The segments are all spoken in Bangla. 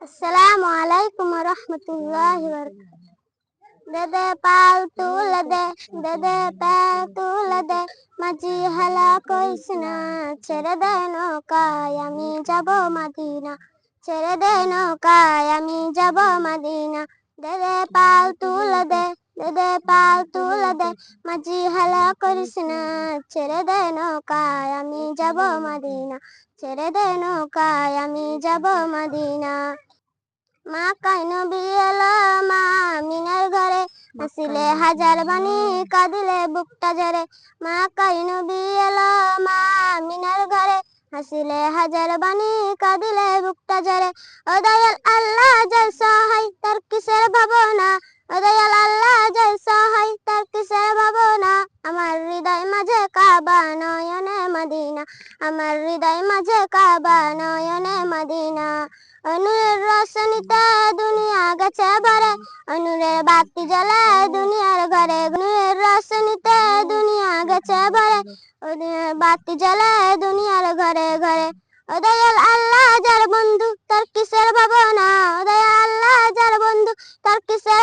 আসসালামু আলাইকুম রহমতুল্লাহ দেদে পাল তুলে দে দেদে পাল তুলে দে মাঝি হালা কইস না ছেড়ে দে নৌকায় আমি যাব মাদিনা ছেড়ে দে নৌকায় আমি যাব মাদিনা দেদে পাল তুলে দে দেদে পাল তুলে দে মাঝি হালা করিস না ছেড়ে দে নৌকায় আমি যাব মাদিনা ছেড়ে দে নৌকায় যাব মাদিনা। মা কাইন বিয়েলো মা মিনার ঘরে হাসিলে হাজার বাণী কাঁদিলে বুকটা জরে। মা কাইন বিয়েলো মা মিনার ঘরে। হাসিলে হাজার বাণী কাঁদিলে বুকটা জরে। ও দয়াল আল্লাহ জয় সহায় তার কিসের ভাবনা? ও দয়াল আল্লাহ জয় সহায় তার কিসের ভাবনা? আমার হৃদয় মাঝে কাবা নয়নে মদিনা, আমার হৃদয় মাঝে কাবা নয়নে মদিনা। অনুরের রোশনীতে দুনিয়া গেছে ভরে অনুরের বাতি জ্বলে দুনিয়ার ঘরে। অনুরের রোশনীতে দুনিয়া গেছে ভরে অনুরের বাতি জ্বলে দুনিয়ার ঘরে ঘরে। দয়াল আল্লাহ, যার বন্ধু তার কিসের ভাবনা? আল্লাহ, যার বন্ধু তার কিসের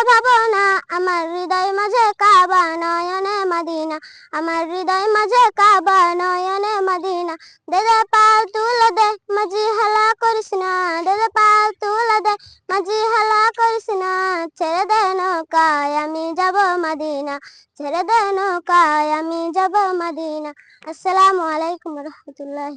মাঝে কাবা নয়নে মদিনা আমার হৃদয় মাঝে কাবা নয়নে মদিনা দেদে পাল তুলে দে মাঝি হালা করিস না দেদে পাল তুলে দে মাঝি হালা করিস না ছেড়ে দে নৌকায় আমি যাব মদিনা ছেড়ে দে নৌকায় আমি যাব মদিনা আসসালামু আলাইকুম রহমতুল্লাহ